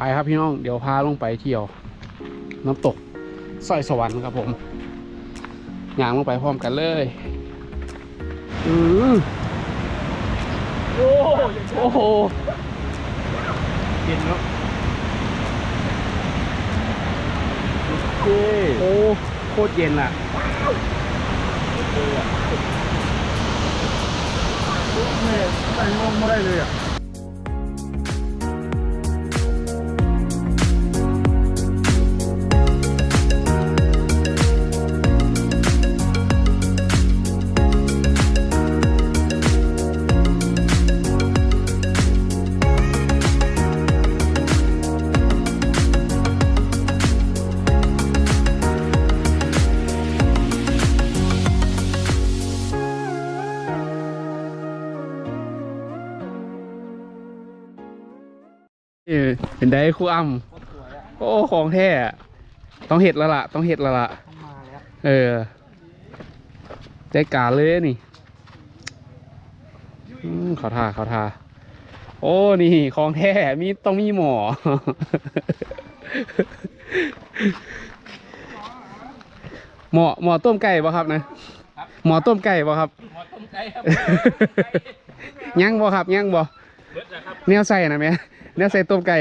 ไปครับพี่น้อง เดี๋ยวพาลงไปเที่ยว น้ำตกสร้อยสวรรค์ครับผมย่างลงไปพร้อมกันเลยอือโอ้โอ้โหเย็นเนาะโอเคโอ้โคตรเย็นอะแม่ใส่ห้องไม่ได้เลยอะ เป็นได้ครู่อ้ำโอ้ของแท้อะต้องเห็ดแล้วล่ะต้องเห็ดแล้วล่ะมาแล้วเออใจการเลยนี่อืมเขาทาเขาทาโอ้นี่ของแท้มีต้องมีหมอหมอหมอต้มไก่ป่ะครับนะหมอต้มไก่ป่ะครับหมอต้มไก่ครับยังบ่ครับยังบ่เบิดนะครับแนวใส่นะแม่แนวใส่ต้มไก่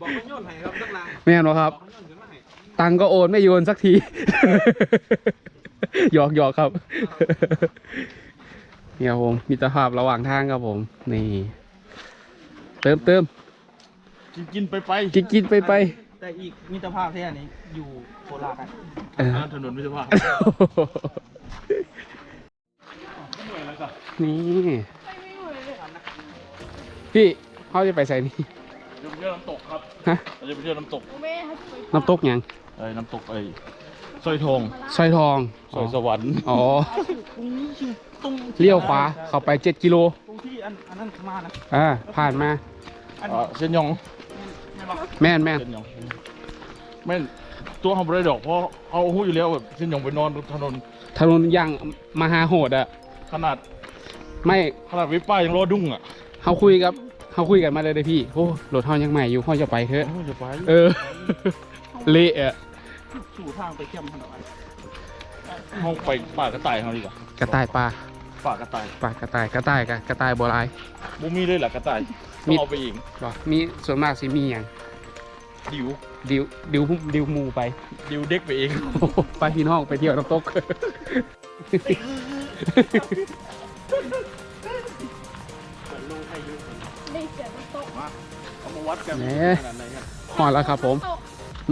บอกมันโยนให้ครับสักลางแม่นบ่ครับบอกมันโยนขึ้นมาให้ตังค์ก็โอนไม่โยนสักที หยอกหยอกครับนี่ครับผมมิตรภาพระหว่างทางครับผม นี่ เติมเติมกินกินไปไปกินกินไปไปแต่อีกมิตรภาพแท้นี้อยู่โคราชอะเออ ถนนมิตรภาพนี่ พี่เขาจะไปใส่นี่ จะไปเที่ยวน้ำตกครับฮะ เราจะไปเที่ยวน้ำตกน้ำตกหยังไอ้น้ำตกไอ้สร้อยทองสร้อยทองสร้อยสวรรค์อ๋อตรงนี้คือตรงเลี้ยวขวาเข้าไปเจ็ดกิโลตรงที่อันอันนั้นมานะอ่าผ่านมา อันอ่าเส้นยองไม่บอกแม่นแม่นเส้นยองแม่นตัวเขาไม่ได้ดอกเพราะเขาหู้อยู่แล้วแบบเส้นยองไปนอนบนถนนถนนยังมหาโหดอะขนาดไม่ขนาดวิปป้ายังรอดุ้งอะ เขาคุยกับเขาคุยกันมาเลยเด้อพี่โอ้รถเฮายังใหม่อยู่เขาจะไปเถอะโอ้ยจะไปเออ เละอะสู่ทางไปเข้มถนนห้องไปป่ากระต่ายเขาดีกว่ากระต่ายปลาป่ากระต่ายปลากระต่ายกระต่ายกะกระต่ายโบราณบูมีเลยเหรอกระต่ายมีต้องเอาไปอีกบอกมีส่วนมากสิมีอย่างดิวดิวดิวดิวหมูไป ดิวเด็กไปเองโอ้โหไปพี่น้องไปเที่ยวน้ำตก วัดกันแหม ขนาดไหนครับพอแล้วครับผม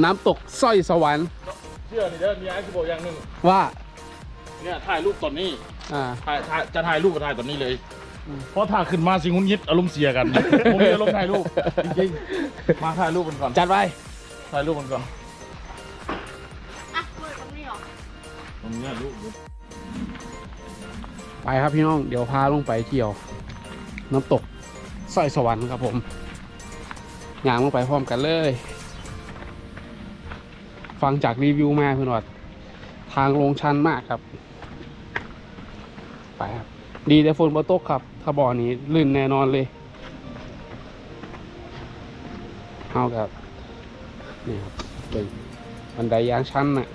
น้ำตกสร้อยสวรรค์เชื่อนี่เด้อมีไอ้ที่บอกอย่างหนึ่งว่าเนี่ยถ่ายรูปตอนนี้อ่า ถ่ายถ่ายจะถ่ายรูปก็ถ่ายตอนนี้เลย อืม เพราะถ่ายขึ้นมาสิงหุนยิดอารมณ์เสียกัน ผมมีอารมณ์ถ่ายรูปจริงๆมาถ่ายรูปกันก่อนจัดไปถ่ายรูปกันก่อนอะเปิดตรงนี้เหรอตรงนี้รูปไปครับพี่น้อง เดี๋ยวพาลงไปเที่ยว น้ำตกสร้อยสวรรค์ครับผม ย่างลงไปพร้อมกันเลย ฟังจากรีวิวมาเพื่อนว่าทางลงชันมากครับ ไปครับ ดีแต่ฝนบ่ตกครับ ถ้าบ่อนี้ลื่นแน่นอนเลยเอากับนี่ครับเป็นบันไดยางชันน่ะ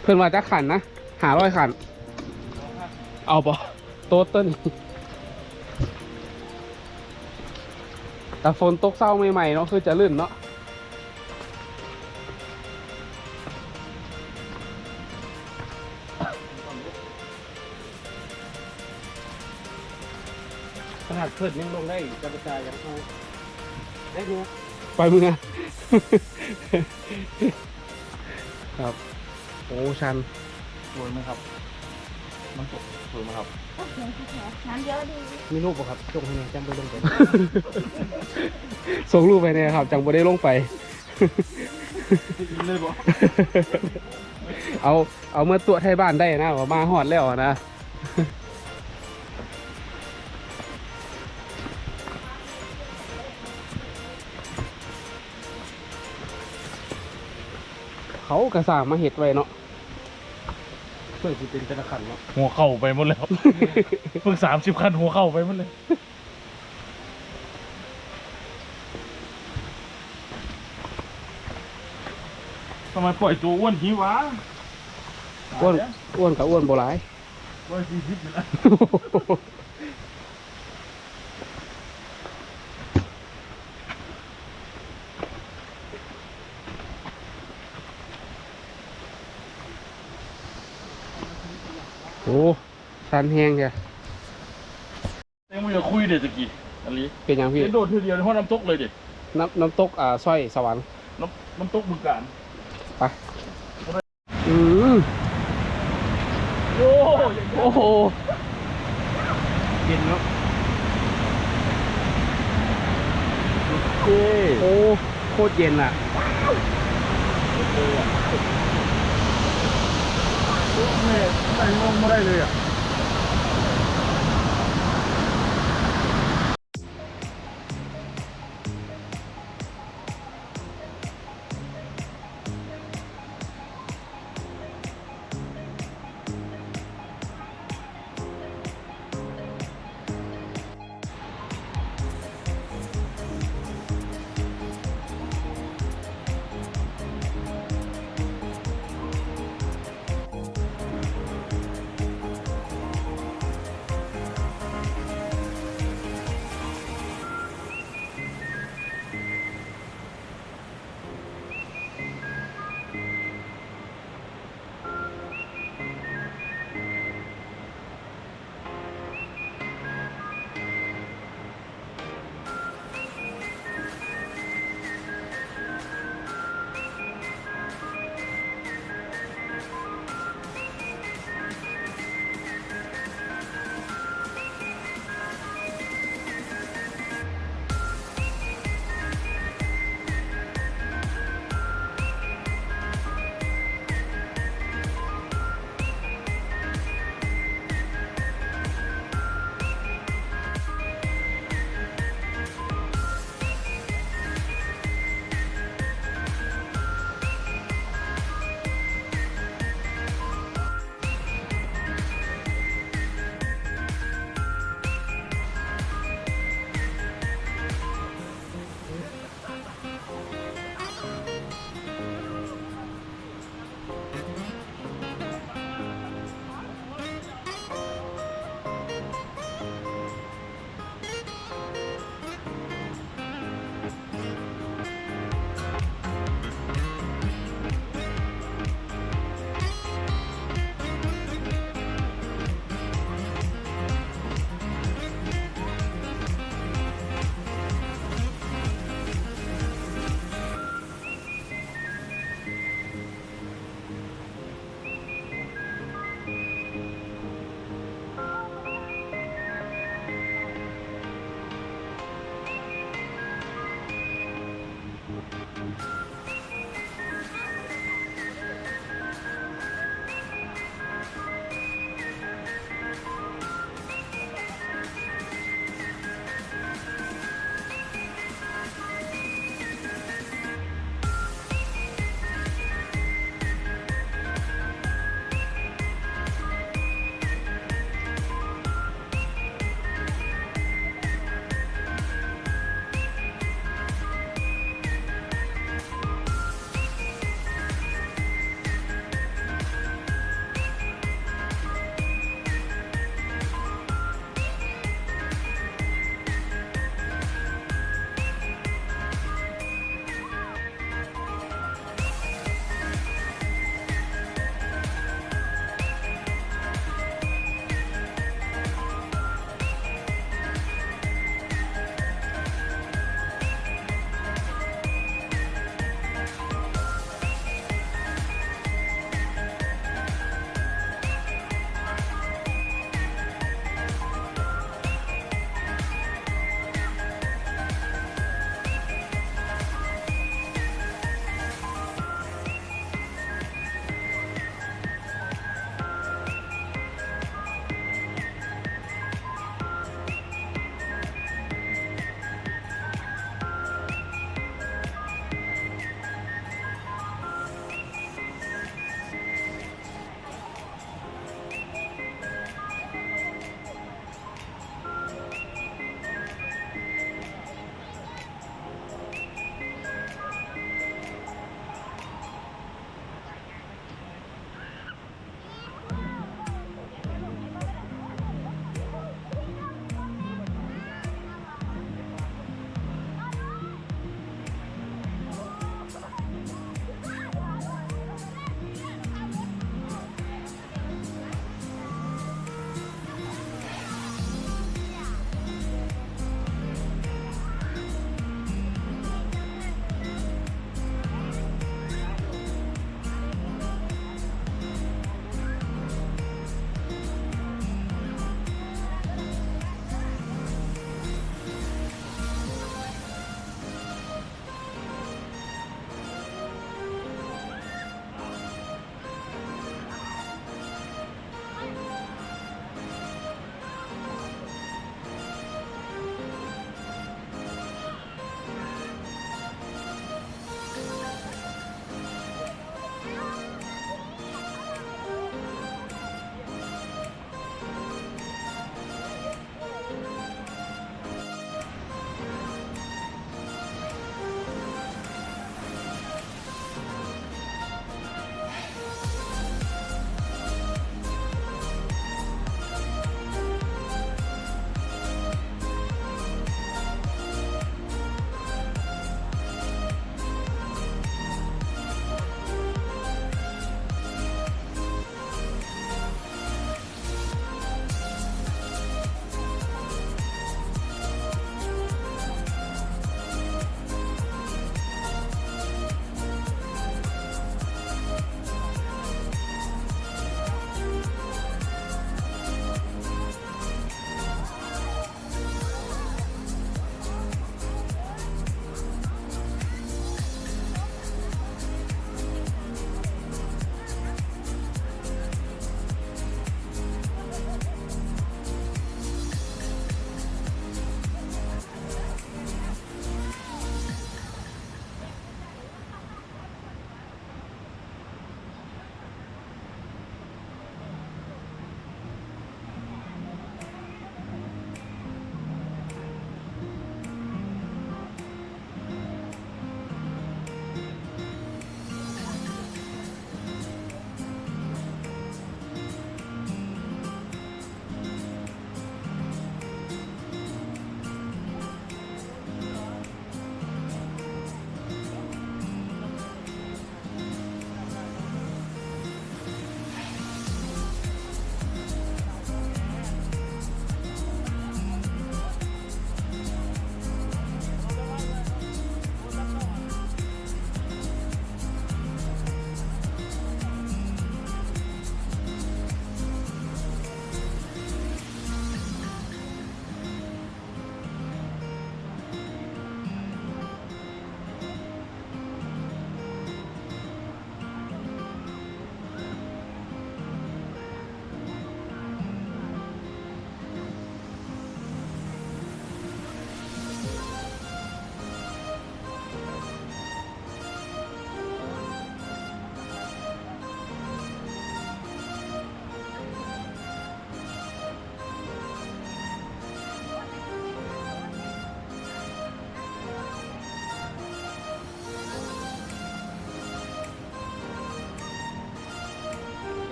เพื่อนว่าจะขันนะหาร้อยขัน เอาปะโต๊ะต้น แต่ฝนตกเศร้าใหม่ๆเนาะคือจะลื่นเนาะขนาดเพื่อนยังลงได้จะกระจายยังเอาได้เนื้อไปมึงอะ ครับ โอ้ชันสวยไหมครับ น้ำตกสวยไหมครับโอเคโอเคน้ำเยอะดีมีรูปป่ะครับส่งให้แน่จังไปลงไปส่งรูปไปเนี่ยครับจังบ่ได้ลงไป เลยบอกเอาเอาเมื่อตัวไทยบ้านได้นะว่ามาฮอดแล้วอะนะเขากระสร้างมาเห็ดไว้เนาะ พื่อสิเป็นแต่ละขันเนาะหัวเข่าไปหมดแล้ว เพิ่งสามสิบคันหัวเข่าไปหมดเลย ทำไมปล่อยตัวอ้วนทีวะอ้วนอ้วนกับอ้วนโบราณร้อยสี่สิบอยู่แล้ว โอ้ชันแห้งแกเอ็งมึงอย่าคุยเดี๋ยวตะกี้อันนี้เป็นยังพี่เอ็งโดดทีเดียวในห้องน้ำตกเลยดิน้ำน้ำตกอ่าสร้อยสวรรค์น้ำน้ำตกบึงการไปอืมโอ้ยโอ้โหเย็นเนาะเย้โอ้โคตรเย็นอะแม่ใส่ ลงไม่ได้เล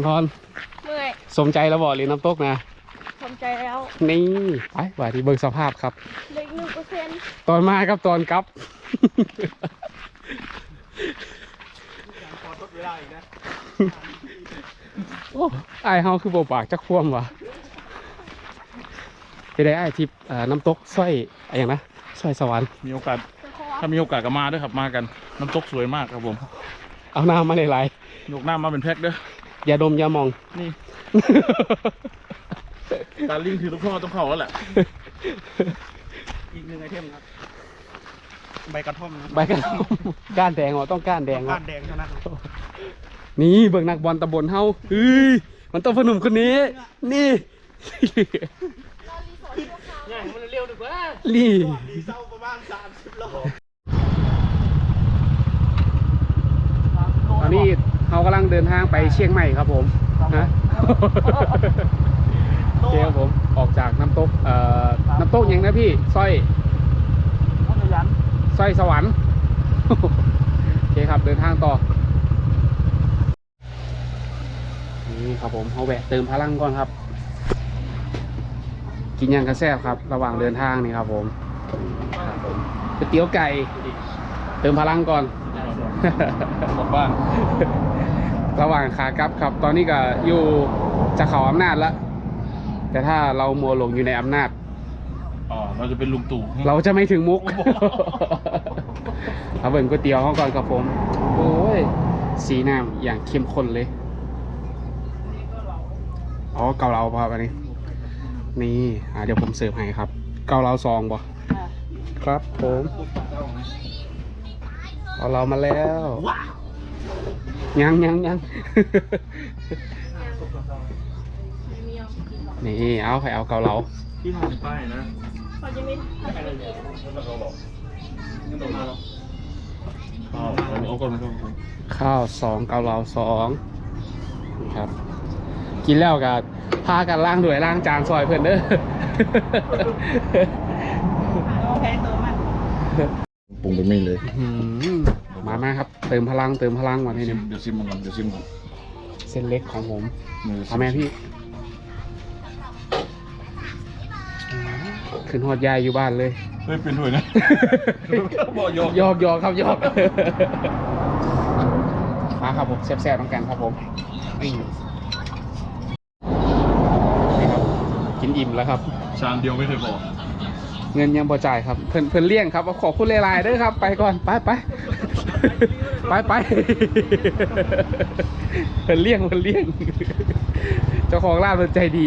ยอะอังทอนเมื่อยสมใจแล้วบอกเลยน้ำตกนะสนใจแล้วนี่ไปว่าที่เบิกสภาพครับ เหล็กหนึ่งเปอร์เซ็นต์ตอนมาครับตอนกลับขอทดเวลาอีกนะโอ้ไอ้ายเฮาคือโบปากจักควมวะจะได้ไอ้ายทิพย์เอ่อน้ำตกสร้อยอะไรอย่างนะสร้อยสวรรค์มีโอกาสแต่เพราะว่าถ้ามีโอกาสก็มาด้วยครับมากัน น้ำตกสวยมากครับผมเอาน้ำมาหลายยกหน้ามาเป็นแพ็คเด้อๆ อย่าดมอย่ามอง นี่การลิงคือทุกข้อต้องเข้าแล้วแหละ อีกหนึ่งไอเทมครับ ใบกระท่อมนะใบกระท่อมก้านแดงเหรอต้องก้านแดงเหรอก้านแดงเท่านั้นครับนี่เบิ่งนักบอลตำบลเฮาเฮ้ยมันต้องพนุ่มคนนี้ นี่ง่ายมันเร็วดีกว่าลี่ดีเซลประมาณ30โล ตอนนี้เขากำลังเดินทางไปเชียงใหม่ครับผมนะโอเคครับผมออกจากน้ำตกเอ่อน้ำตกยังนะพี่สร้อยพัทยันสร้อยสวรรค์โอเคครับเดินทางต่อนี่ครับผมเขาแวะเติมพลังก่อนครับ กินยังกระแซบครับ ระหว่างเดินทางนี่ครับผมครับผมก๋วยเตี๋ยวไก่ เติมพลังก่อน กลับบ้าน ระหว่างขากลับครับ ตอนนี้ก็อยู่จะเขาอำนาจแล้วแต่ถ้าเรามัวหลงอยู่ในอำนาจ อ๋อ เราจะเป็นลุงตู่เราจะไม่ถึงมุก เอาเบิ่งก๋วยเตี๋ยวเขาก่อนครับผม โอ้ย สีน้ำอย่างเข้มข้นเลย อ๋อ เกาเหลาพออันนี้ นี่ อ่าเดี๋ยวผมเสิร์ฟให้ครับ เกาเหลาซองบ่ครับผม เอาเรามาแล้วยังยังยังนี่เอาใครเอาเกาเหลาที่ทำป้ายนะเขาจะไม่ทำอะไรเลยอ๋อเอาก่อนเอาก่อนข้าวสองเกาเหลาสองครับ กินแล้วกับพากันล้างด้วยล้างจานซอยเพื่อนเด้อโอเคเติมมัน ปรุงไปไม่เลยอื้อหือมามาครับ เติมพลังเติมพลังวันนี้ชิเนี่มยเดี๋ยวซิมมันก่อนเดี๋ยวซิมก่อนเส้นเล็กของผมมือเอาแม่พี่ขึ้นหอดยายอยู่บ้านเลย เฮ้ยเป็นด้วยนะ บอกโยกหยอกหยอกครับหยอก มาครับผมแซ่บๆต้องกันครับผมนี่นี่ครับ กินอิ่มแล้วครับ ชามเดียวไม่เคยบอก เงินยังบ่จ่ายครับ เพิ่นเพิ่นเลี่ยงครับขอคุณเลายๆเด้อครับ ไปก่อนไปไปไปไปเพิ่นเลี่ยงเพิ่นเลี่ยง เจ้าของร้านเพิ่นใจดี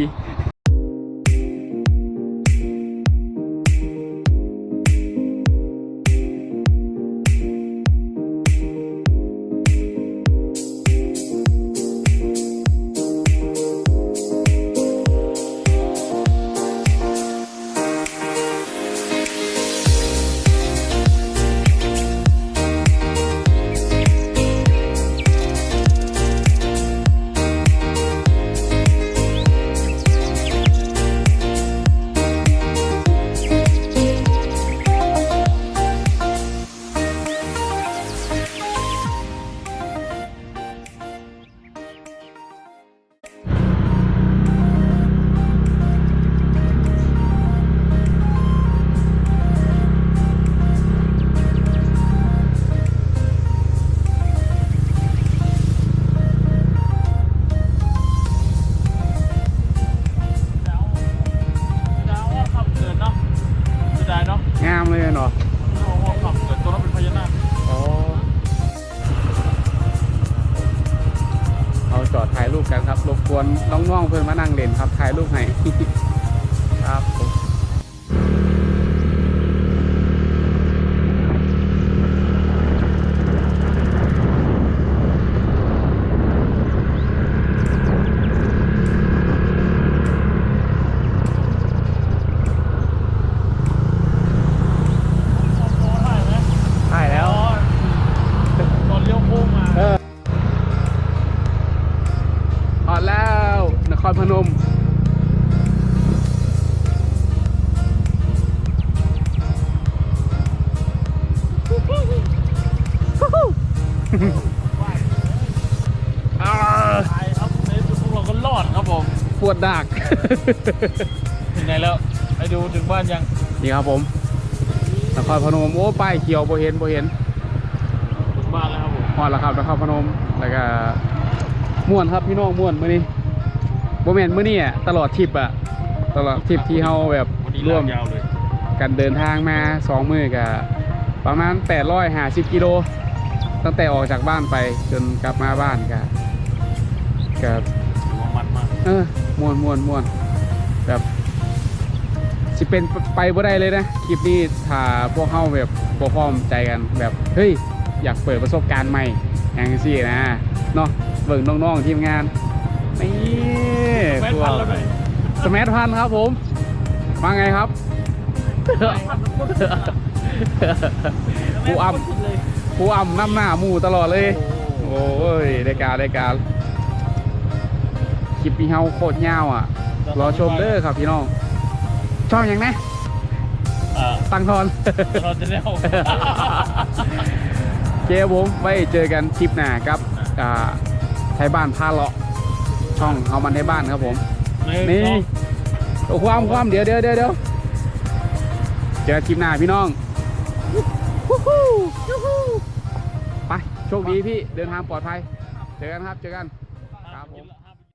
ถึงไหนแล้วไปดูถึงบ้านยังนี่ครับผมนครพนมโอ้ป้ายเขียวโบเห็นโบเห็นถึงบ้านแล้วครับผมฮอดแล้วครับนครพนมแล้วก็ม่วนครับพี่น้องม่วนมื้อนี้โบแมนมื้อนี้อะตลอดทริปอะตลอดทริปที่เฮาแบบวันนี้ร่วมลากยาวเลยกันเดินทางมาสองมื้อกับประมาณ850กิโลตั้งแต่ออกจากบ้านไปจนกลับมาบ้านก็ก็ถือว่ามันมาก เออม่วนม่วนม่วนแบบ สิเป็นไปบ่ได้เลยนะคลิปนี้ถ้าพวกเฮาแบบบ่พร้อมใจกันแบบเฮ้ยอยากเปิดประสบการณ์ใหม่อย่างนี้นะเนาะเบิ่งน้องๆทีมงานนี่แม่นพันแล้วไหมสมัทพันครับผมมาไงครับผู้อ่ำผู้อ่ำน้ำหน้ามู่ตลอดเลย โอ้ยได้การได้การคลิปนี้เฮาโคตรยาวอะ รอชมเด้อครับพี่น้อง ชอบอย่างนะอ่าตังทอน เราจะแล้วเจ๊ผมไว้เจอกันคลิปหน้าครับอ่าไทยบ้านพาเลาะช่องเอามันไทยบ้านครับผม นี่ โอ้ความความเดี๋ยวเดี๋ยวเดี๋ยวเดี๋ยวเจอกันคลิปหน้าพี่น้องวู้ฮู้ยูฮู้ไปโชคดีพี่เดินทางปลอดภัย เจอกันครับเจอกัน